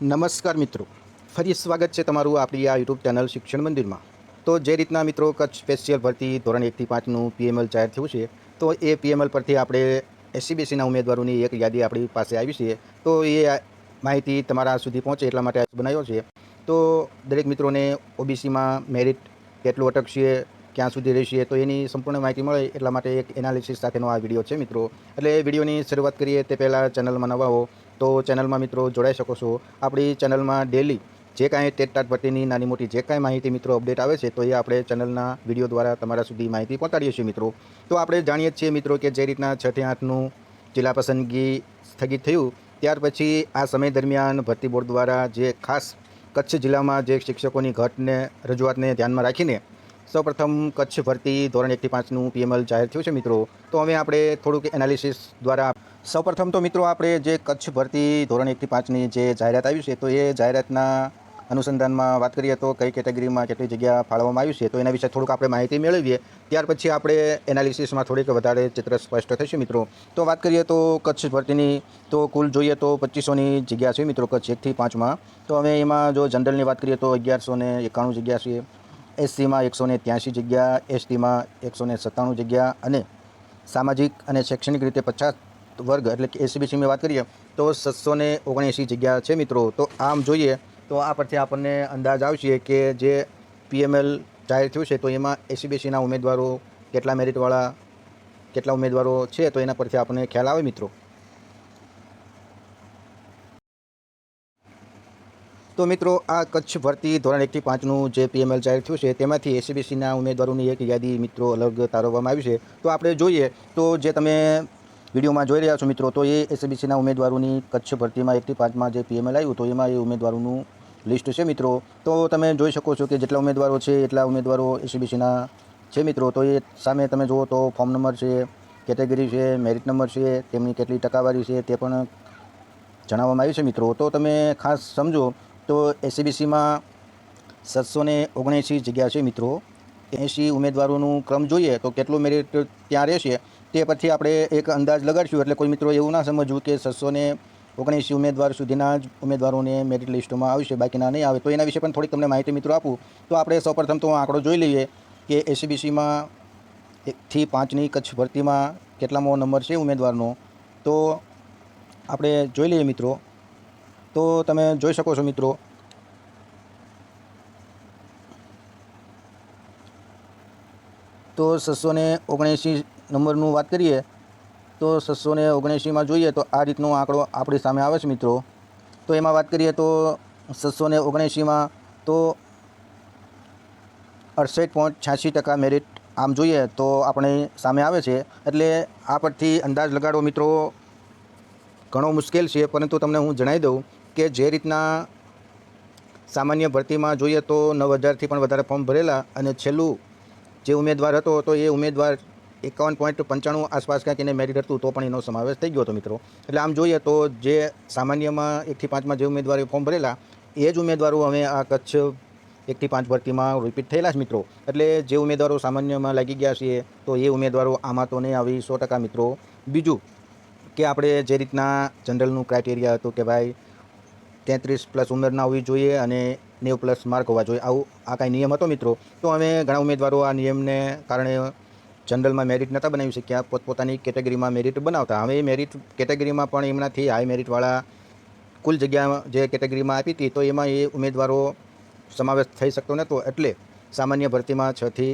નમસ્કાર મિત્રો. ફરી સ્વાગત છે તમારું આપણી આ યુટ્યુબ ચેનલ શિક્ષણ મંદિરમાં. તો જે રીતના મિત્રો કચ્છ સ્પેશિયલ ભરતી ધોરણ એકથી પાંચનું પીએમએલ જાહેર થયું છે, તો એ પીએમએલ પરથી આપણે એસસીબીસીના ઉમેદવારોની એક યાદી આપણી પાસે આવી છે. તો એ માહિતી તમારા સુધી પહોંચે એટલા માટે બનાવ્યો છે. તો દરેક મિત્રોને ઓબીસીમાં મેરિટ કેટલું અટકશે, ક્યાં સુધી રહેશે, તો એની સંપૂર્ણ માહિતી મળે એટલા માટે એક એનાલિસિસ સાથેનો આ વીડિયો છે મિત્રો. એટલે વિડીયોની શરૂઆત કરીએ તે પહેલાં ચેનલમાં નવા હો તો ચેનલમાં મિત્રો જોડાઈ શકો છો. આપણી ચેનલમાં ડેલી જે કાંઈ ટેટ ટાટ ભરતીની નાની મોટી જે કાંઈ માહિતી મિત્રો અપડેટ આવે છે, તો એ આપણે ચેનલના વીડિયો દ્વારા તમારા સુધી માહિતી પહોંચાડીએ છીએ મિત્રો. તો આપણે જાણીએ છીએ મિત્રો કે જે રીતના છઠ્ઠી આઠનું જિલ્લા પસંદગી સ્થગિત થયું, ત્યાર પછી આ સમય દરમિયાન ભરતી બોર્ડ દ્વારા જે ખાસ કચ્છ જિલ્લામાં જે શિક્ષકોની ઘટને, રજૂઆતને ધ્યાનમાં રાખીને સૌપ્રથમ કચ્છ ભરતી ધોરણ એકથી પાંચનું પીએમએલ જાહેર થયું છે મિત્રો. તો હવે આપણે થોડુંક એનાલિસિસ દ્વારા સૌપ્રથમ તો મિત્રો આપણે જે કચ્છ ભરતી ધોરણ એકથી પાંચની જે જાહેરાત આવી છે, તો એ જાહેરાતના અનુસંધાનમાં વાત કરીએ તો કઈ કેટેગરીમાં કેટલી જગ્યા ફાળવવામાં આવી છે, તો એના વિશે થોડુંક આપણે માહિતી મેળવીએ. ત્યાર પછી આપણે એનાલિસિસમાં થોડીક વધારે ચિત્ર સ્પષ્ટ થશે મિત્રો. તો વાત કરીએ તો કચ્છ ભરતીની, તો કુલ જોઈએ તો પચીસોની જગ્યા છે મિત્રો કચ્છ એકથી પાંચમાં. તો હવે એમાં જો જનરલની વાત કરીએ તો અગિયારસો ને એકાણું જગ્યા છે, એસસીમાં એકસો ને ત્યાંસી જગ્યા, એસટીમાં એકસો ને સત્તાણું જગ્યા અને સામાજિક અને શૈક્ષણિક રીતે પચાસ વર્ગ એટલે કે એસીબીસીની વાત કરીએ, તો સાતસો ને ઓગણએંસી જગ્યા છે મિત્રો. તો આમ જોઈએ, તો આ પરથી આપણને અંદાજ આવશે કે જે પીએમએલ જાહેર થયું છે, તો એમાં એસીબીસીના ઉમેદવારો કેટલા મેરિટવાળા, કેટલા ઉમેદવારો છે, તો એના પરથી આપણને ખ્યાલ આવે મિત્રો. તો મિત્રો, આ કચ્છ ભરતી ધોરણ એકથી પાંચનું જે પીએમએલ જાહેર થયું છે, તેમાંથી એસીબીસીના ઉમેદવારોની એક યાદી મિત્રો અલગ તારવવામાં આવી છે. તો આપણે જોઈએ, તો જે તમે વિડીયોમાં જોઈ રહ્યા છો મિત્રો, તો એ એસીબીસીના ઉમેદવારોની કચ્છ ભરતીમાં એકથી પાંચમાં જે પીએમએલ આવ્યું, તો એમાં એ ઉમેદવારોનું લિસ્ટ છે મિત્રો. તો તમે જોઈ શકો છો કે જેટલા ઉમેદવારો છે, એટલા ઉમેદવારો એસીબીસીના છે મિત્રો. તો એ સામે તમે જુઓ તો ફોર્મ નંબર છે, કેટેગરી છે, મેરિટ નંબર છે, તેમની કેટલી ટકાવારી છે તે પણ જણાવવામાં આવ્યું છે મિત્રો. તો તમે ખાસ સમજો તો એસીબીસીમાં સાતસો ને ઓગણએંસી જગ્યા છે મિત્રો. એંસી ઉમેદવારોનું ક્રમ જોઈએ તો કેટલું મેરિટ ત્યાં રહેશે તે પરથી આપણે એક અંદાજ લગાડશું. એટલે કોઈ મિત્રો એવું ના સમજવું કે છસો ને ઓગણીસ ઉમેદવાર સુધીના જ ઉમેદવારોને મેરિટ લિસ્ટમાં આવશે, બાકીના નહીં આવે. તો એના વિશે પણ થોડીક તમને માહિતી મિત્રો આપું. તો આપણે સૌપ્રથમ તો આંકડો જોઈ લઈએ કે એસીબીસીમાં એકથી પાંચની કચ્છ ભરતીમાં કેટલામો નંબર છે ઉમેદવારનો. તો આપણે જોઈ લઈએ મિત્રો. તો તમે જોઈ શકો છો મિત્રો. તો છસો ને ઓગણએંસી નંબરનું વાત કરીએ, તો છસો ને ઓગણએંશીમાં જોઈએ તો આ રીતનો આંકડો આપણી સામે આવે છે મિત્રો. તો એમાં વાત કરીએ તો છસો ને ઓગણએંસીમાં તો અડસઠ પોઈન્ટ છ્યાસી ટકા મેરિટ આમ જોઈએ તો આપણે સામે આવે છે. એટલે આ પરથી અંદાજ લગાડવો મિત્રો. ઘણો મુશ્કેલ છે, પરંતુ તમને હું જણાવી દઉં કે જે રીતના સામાન્ય ભરતીમાં જોઈએ તો નવ હજારથી પણ વધારે ફોર્મ ભરેલા અને છેલ્લું જે ઉમેદવાર હતો, તો એ ઉમેદવાર એકાવન પોઈન્ટ પંચાણું આસપાસ ક્યાંક એને મેરિટ હતું તો પણ એનો સમાવેશ થઈ ગયો હતો મિત્રો. એટલે આમ જોઈએ તો જે સામાન્યમાં એકથી પાંચમાં જે ઉમેદવારોએ ફોર્મ ભરેલા, એ જ ઉમેદવારો હવે આ કચ્છ એકથી પાંચ ભરતીમાં રિપીટ થયેલા છે મિત્રો. એટલે જે ઉમેદવારો સામાન્યમાં લાગી ગયા છે તો એ ઉમેદવારો આમાં તો નહીં આવી સો ટકા મિત્રો. બીજું કે આપણે જે રીતના જનરલનું ક્રાઇટેરિયા હતું કે ભાઈ તેત્રીસ પ્લસ ઉંમરના હોવી જોઈએ અને નેવ પ્લસ માર્ક હોવા જોઈએ. આવું આ કાંઈ નિયમ હતો મિત્રો? તો અમે ઘણા ઉમેદવારો આ નિયમને કારણે જનરલમાં મેરિટ નહોતા બનાવી શક્યા. પોતપોતાની કેટેગરીમાં મેરિટ બનાવતા. હવે એ મેરિટ કેટેગરીમાં પણ એમનાથી હાઈ મેરિટવાળા કુલ જગ્યા જે કેટેગરીમાં આપી હતી, તો એમાં એ ઉમેદવારો સમાવેશ થઈ શકતો નહોતો. એટલે સામાન્ય ભરતીમાં છથી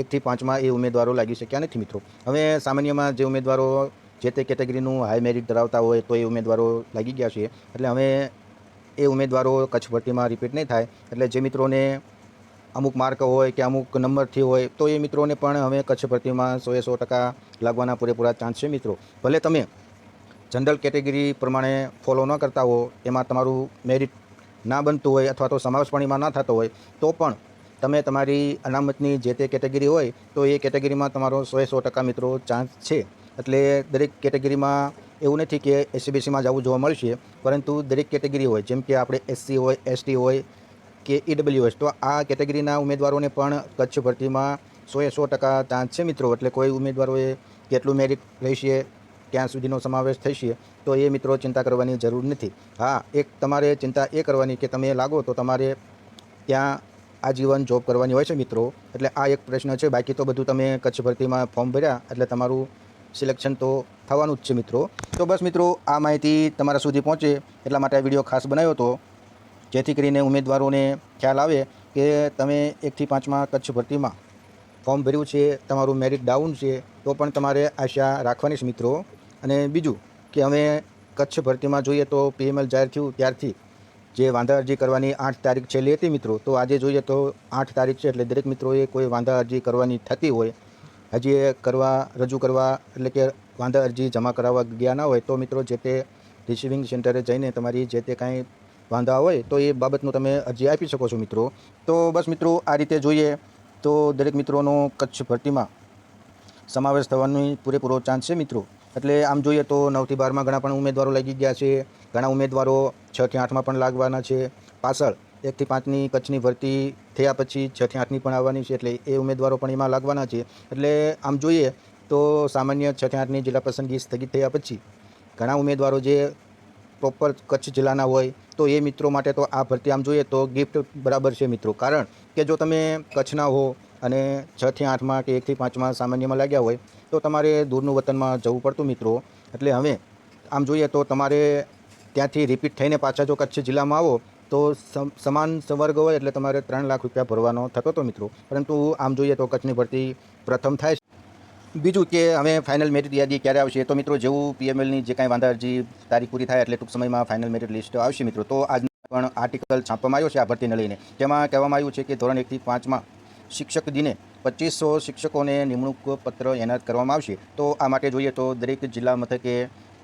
એકથી પાંચમાં એ ઉમેદવારો લાગી શક્યા નથી મિત્રો. હવે સામાન્યમાં જે ઉમેદવારો જે તે કેટેગરીનું હાઈ મેરિટ ધરાવતા હોય, તો એ ઉમેદવારો લાગી ગયા છે. એટલે હવે એ ઉમેદવારો કચ્છ ભરતીમાં રિપીટ નહીં થાય. એટલે જે મિત્રોને અમુક માર્ક હોય કે અમુક નંબરથી હોય, તો એ મિત્રોને પણ હવે કચ્છ ભરતીમાં સોએ સો ટકા લાગવાના પૂરેપૂરા ચાન્સ છે મિત્રો. ભલે તમે જનરલ કેટેગરી પ્રમાણે ફોલો ન કરતા હો, એમાં તમારું મેરિટ ના બનતું હોય અથવા તો સમાવેશપાણીમાં ના થતો હોય, તો પણ તમે તમારી અનામતની જે તે કેટેગરી હોય, તો એ કેટેગરીમાં તમારો સોએ સો ટકા મિત્રો ચાન્સ છે. એટલે દરેક કેટેગરીમાં એવું નથી કે એસસીબીસીમાં જવું જોવા મળશે, પરંતુ દરેક કેટેગરી હોય, જેમ કે આપણે એસસી હોય એસટી હોય કે ઈડબ્લ્યુએસ તો આ કેટેગરીના ઉમેદવારોને પણ કચ્છ ભરતીમાં સોએ સો ટકા ચાન્સ છે મિત્રો. એટલે કોઈ ઉમેદવારોએ કેટલું મેરિટ રહેશે ત્યાં સુધીનો સમાવેશ થશે, તો એ મિત્રો ચિંતા કરવાની જરૂર નથી. હા, એક તમારે ચિંતા એ કરવાની કે તમે લાગો તો તમારે ત્યાં આજીવન જોબ કરવાની હોય છે મિત્રો. એટલે આ એક પ્રશ્ન છે. બાકી તો બધું તમે કચ્છ ભરતીમાં ફોર્મ ભર્યા, એટલે તમારું સિલેક્શન તો થવાનું જ છે મિત્રો. તો બસ મિત્રો, આ માહિતી તમારા સુધી પહોંચે. એટલા માટે આ વીડિયો ખાસ બનાવ્યો હતો. જેથી કરીને ઉમેદવારોને ખ્યાલ આવે કે તમે એકથી પાંચમાં કચ્છ ભરતીમાં ફોર્મ ભર્યું છે, તમારું મેરિટ ડાઉન છે, તો પણ તમારે આશા રાખવાની છે મિત્રો. અને બીજું કે અમે કચ્છ ભરતીમાં જોઈએ તો પીએમએલ જાહેર થયું ત્યારથી જે વાંધા અરજી કરવાની આઠ તારીખ છેલ્લી હતી મિત્રો, તો આજે જોઈએ તો આઠ તારીખ છે એટલે દરેક મિત્રોએ કોઈ વાંધા અરજી કરવાની થતી હોય, હજી એ કરવા, રજૂ કરવા એટલે કે વાંધા અરજી જમા કરાવવા ગયા ના હોય તો મિત્રો જે તે રિસીવિંગ સેન્ટરે જઈને તમારી જે તે કાંઈ વાંધા હોય તો એ બાબતનું તમે અરજી આપી શકો છો મિત્રો. તો બસ મિત્રો, આ રીતે જોઈએ તો દરેક મિત્રોનો કચ્છ ભરતીમાં સમાવેશ થવાની પૂરેપૂરો ચાન્સ છે મિત્રો. એટલે આમ જોઈએ તો નવથી બારમાં ઘણા પણ ઉમેદવારો લાગી ગયા છે. ઘણા ઉમેદવારો છથી આઠમાં પણ લાગવાના છે. પાછળ એકથી પાંચની કચ્છની ભરતી થયા પછી છથી આઠની પણ આવવાની છે એટલે એ ઉમેદવારો પણ એમાં લાગવાના છે. એટલે આમ જોઈએ તો સામાન્ય છથી આઠની જિલ્લા પસંદગી સ્થગિત થયા પછી ઘણા ઉમેદવારો જે પ્રોપર કચ્છ જિલ્લાના હોય તો એ મિત્રો માટે તો આ ભરતી આમ જોઈએ તો ગિફ્ટ બરાબર છે મિત્રો. કારણ કે જો તમે કચ્છના હો અને છથી આઠમાં કે એકથી પાંચમાં સામાન્યમાં લાગ્યા હોય, તો તમારે દૂરનું વતનમાં જવું પડતું મિત્રો. એટલે હવે આમ જોઈએ તો તમારે ત્યાંથી રિપીટ થઈને પાછા જો કચ્છ જિલ્લામાં આવો, તો સમાન સંવર્ગ હોય એટલે તમારે ત્રણ લાખ રૂપિયા ભરવાનો થતો હતો મિત્રો. પરંતુ આમ જોઈએ તો કચ્છની ભરતી પ્રથમ થાય બીજું કે હવે ફાઇનલ મેરિટ યાદી ક્યારે આવશે? તો મિત્રો જેવું પીએમએલની જે કાંઈ વાંધા અરજી તારીખ પૂરી થાય એટલે ટૂંક સમયમાં ફાઇનલ મેરિટ લિસ્ટ આવશે મિત્રો. તો આજ પણ આર્ટિકલ છાપવામાં આવ્યો છે આ ભરતીને લઈને. તેમાં કહેવામાં આવ્યું છે કે ધોરણ એકથી પાંચમાં શિક્ષક દિને પચીસો શિક્ષકોને નિમણૂક પત્ર એનાયત કરવામાં આવશે. તો આ માટે જોઈએ તો દરેક જિલ્લા મથકે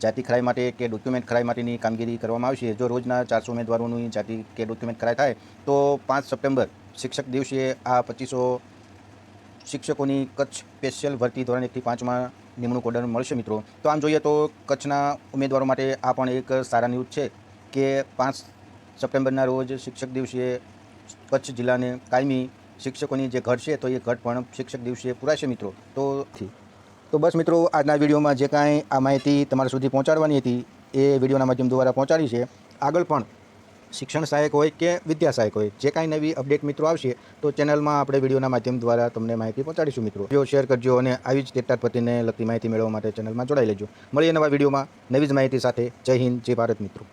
જાતિ ખરાઈ માટે કે ડોક્યુમેન્ટ ખરાઈ માટેની કામગીરી કરવામાં આવશે. જો રોજના ચારસો ઉમેદવારોની જાતિ કે ડોક્યુમેન્ટ ખરાઈ થાય, તો પાંચ સપ્ટેમ્બર શિક્ષક દિવસે આ પચીસો શિક્ષકોની કચ્છ સ્પેશિયલ ભરતી ધોરણ એકથી પાંચમાં નિમણૂક ઓર્ડર મળશે મિત્રો. તો આમ જોઈએ તો કચ્છના ઉમેદવારો માટે આ પણ એક સારા ન્યૂઝ છે કે પાંચ સપ્ટેમ્બરના રોજ શિક્ષક દિવસે કચ્છ જિલ્લાને કાયમી શિક્ષકોની જે ઘટ છે તો એ ઘટ પણ શિક્ષક દિવસે પૂરાશે મિત્રો. તો તો બસ મિત્રો, આજના વિડીયોમાં જે કાંઈ આ માહિતી તમારા સુધી પહોંચાડવાની હતી એ વિડીયોના માધ્યમ દ્વારા પહોંચાડી છે. આગળ પણ શિક્ષણ સહાયક હોય કે વિદ્યા સહાયક હોય, જે કાંઈ નવી અપડેટ મિત્રો આવશે, તો ચેનલમાં આપણે વિડીયોના માધ્યમ દ્વારા તમને માહિતી પહોંચાડીશું મિત્રો. વીડિયો શેર કરજો અને આવી જ ટેટાર પતિને લગતી માહિતી મેળવવા માટે ચેનલમાં જોડાઈ લેજો. મળીએ નવા વિડીયોમાં નવી જ માહિતી સાથે. જય હિન્દ, જય ભારત મિત્રો.